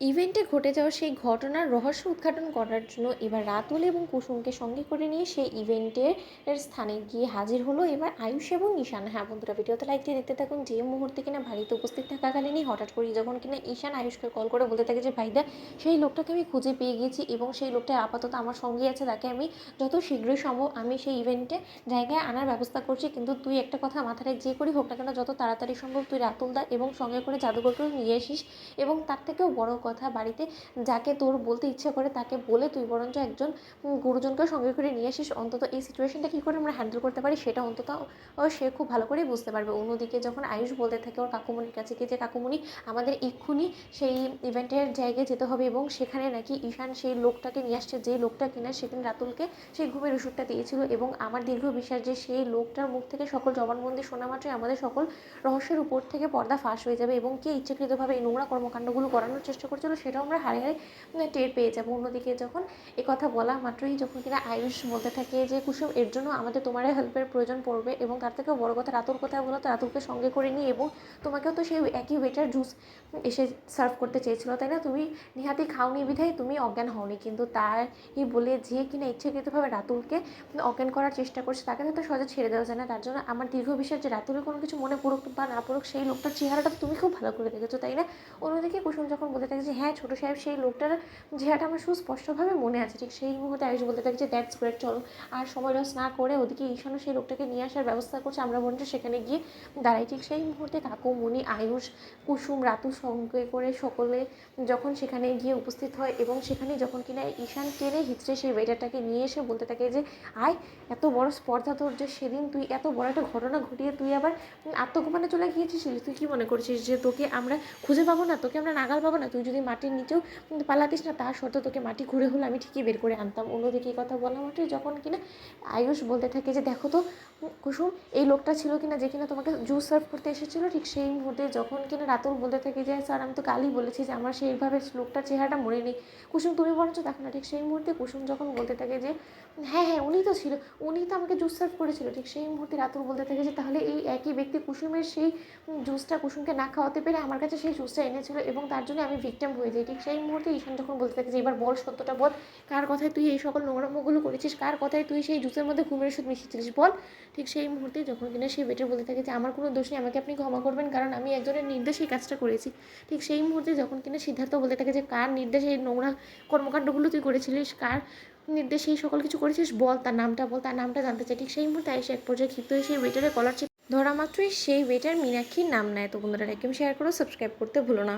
ইভেন্টে ঘটে যাওয়া সেই ঘটনার রহস্য উদ্ঘাটন করার জন্য এবার রাতুল এবং কুসুমকে সঙ্গে করে নিয়ে সেই ইভেন্টের স্থানে গিয়ে হাজির হলো। এবার আয়ুষ এবং ঈশান। হ্যাঁ বন্ধুরা, ভিডিওতে লাইক দিয়ে দেখতে থাকুন। যে মুহূর্তে কিনা বাড়িতে উপস্থিত থাকাকালীনই হঠাৎ করে যখন কিনা ঈশান আয়ুষকে কল করে বলতে থাকে যে, ভাইদা, সেই লোকটাকে আমি খুঁজে পেয়ে গিয়েছি এবং সেই লোকটা আপাতত আমার সঙ্গে আছে, তাকে আমি যত শীঘ্রই সম্ভব আমি সেই ইভেন্টে জায়গায় আনার ব্যবস্থা করছি। কিন্তু তুই একটা কথা মাথায় যে করি হোক না কেন, যত তাড়াতাড়ি সম্ভব তুই রাতুল দা এবং সঙ্গে করে জাদুঘরকেও নিয়ে আসিস এবং তার থেকেও বড় কথা বাড়িতে যাকে তোর বলতে ইচ্ছা করে তাকে বলে তুই বরঞ্চ একজন গুরুজনকে সঙ্গে করে নিয়ে আসিস অন্তত এই সিচুয়েশনটা কী করে আমরা হ্যান্ডেল করতে পারি সেটা অন্তত সে খুব ভালো করেই বুঝতে পারবে। অন্যদিকে যখন আয়ুষ বলতে থাকে ওর কাকুমণির কাছে গিয়ে যে কাকুমণি আমাদের এক্ষুনি সেই ইভেন্টের জায়গায় যেতে হবে এবং সেখানে নাকি ঈশান সেই লোকটাকে নিয়ে আসছে। যে লোকটা কিনা সেদিন রাতুলকে সেই ঘুমের ওষুধটা দিয়েছিল এবং আমার দীর্ঘ বিশ্বাস যে সেই লোকটার মুখ থেকে সকল জবানবন্দি শোনা মাত্রই আমাদের সকল রহস্যের উপর থেকে পর্দা ফাঁস হয়ে যাবে এবং কে ইচ্ছাকৃতভাবে এই নোংরা কর্মকাণ্ডগুলো করানোর চেষ্টা করছিল সেটাও আমরা হারে হারে টের পেয়ে যাব। অন্যদিকে যখন এ কথা বলা মাত্রই যখন কিনা আয়ুষ বলতে থাকে যে, কুসুম, এর জন্য আমাদের তোমার হেল্পের প্রয়োজন পড়বে এবং তার থেকেও বড় কথা রাতুর কথা বলো তো রাতুলকে সঙ্গে করে নিয়ে এবং তোমাকেও তো সেই একই ওয়েটার জুস এসে সার্ভ করতে চেয়েছিলো, তাই না? তুমি নিহাতি খাওনি বিধায় তুমি অজ্ঞান হওনি, কিন্তু তাই বলে যে কিনা ইচ্ছাকৃতভাবে রাতুলকে অজ্ঞান করার চেষ্টা করছে, তাকে তো সহজে ছেড়ে দেওয়া যায় না। তার জন্য আমার দীর্ঘ বিশ্বাস যে রাতুলের কোনো কিছু মনে পড়ুক বা না পড়ুক, সেই লোকটার চেহারাটা তুমি খুব ভালো করে দেখেছ, তাই না? অন্যদিকে কুসুম যখন বলে থাকে যে হ্যাঁ ছোটো সাহেব সেই লোকটার চেহারাটা আমার সুস্পষ্টভাবে মনে আছে। ঠিক সেই মুহূর্তে আয়ুষ বলতে থাকে যে, দ্যাটস গ্রেট, চলো। আর সময় লস না করে ওদিকে ঈশানও সেই লোকটাকে নিয়ে আসার ব্যবস্থা করছে। আমরা বরঞ্চ সেখানে গিয়ে দাঁড়াই। ঠিক সেই মুহূর্তে কাকু, মুনি, আয়ুষ, কুসুম, রাতু সঙ্গে করে সকলে যখন সেখানে গিয়ে উপস্থিত হয় এবং সেখানে যখন কিনা ঈশান টেনে হিচড়ে সেই ওয়েটারটাকে নিয়ে এসে বলতে থাকে যে, আয়, এত বড় স্পর্ধা তোর যে সেদিন, তুই এত বড় একটা ঘটনা ঘটিয়ে তুই আবার আত্মগোপনে চলে গিয়েছিস? তুই কি মনে করছিস যে তোকে আমরা খুঁজে পাবো না? তোকে আমরা নাগাল পাবো না? তুই যদি মাটির নিচেও পালাতিস না, তার সত্ত্বেও তোকে মাটি ঘুরে হলে আমি ঠিকই বের করে আনতাম। অন্যদিকে এই কথা বলা মাত্রই যখন কিনা আয়ুষ বলতে থাকে যে, দেখো তো কুসুম, এই লোকটা ছিল কিনা যে কিনা তোমাকে জুস সার্ভ করতে এসেছিল, ঠিক সেই মুহূর্তে যখন কিনা রাতুল বলতে থাকে যে, স্যার, আমি তো কালই বলেছি যে, আমার সেইভাবে লোকটার চেহারাটা মনে নেই। কুসুম, তুমি বরঞ্চ দেখো না। ঠিক সেই মুহূর্তে কুসুম যখন বলতে থাকে যে হ্যাঁ হ্যাঁ উনি তো ছিল, উনি তো আমাকে জুস সার্ভ করেছিল। ঠিক সেই মুহূর্তে রাতুল বলতে থাকে যে, তাহলে এই একই ব্যক্তি কুসুমের সেই জুসটা কুসুমকে না খাওয়াতে পেরে আমার কাছে সেই জুসটা এনেছিল এবং তার জন্য আমি ভিকটিম হয়ে যাই ঠিক সেই মুহূর্তে ঈশান যখন বলতে থাকে যে, এবার বল, সত্যটা বল। কার কথায় তুই এই সকল নোংরামোগুলো করেছিস? কার কথায় তুই সেই জুসের মধ্যে ঘুমের ওষুধ মিশিয়েছিলিস? বল। ঠিক সেই মুহূর্তে যখন কিনা সেই বেটে বলতে থাকে যে, আমার কোনো দোষ নেই, আমাকে আপনি ক্ষমা করবেন, কারণ আমি একজনের নির্দেশে এই কাজটা করেছি। ঠিক সেই মুহূর্তে যখন কিনা সিদ্ধার্থ বলতে থাকে যে, কার নির্দেশে এই নোংরা কর্মকাণ্ডগুলো তুই করেছিলিস? কার নির্দেশে এই সকল কিছু করেছিস? বল, তার নামটা বল, তার নামটা জানতে চাই। ঠিক সেই মুহূর্তে এসে এক পর্যায়ে ক্ষিপ্ত হয়ে সেই ওয়েটারের কলার ধরা মাত্রই সেই ওয়েটার মীনাক্ষীর নাম নেয়। তো বন্ধুরা একদম শেয়ার করো সাবস্ক্রাইব করতে ভুলো না।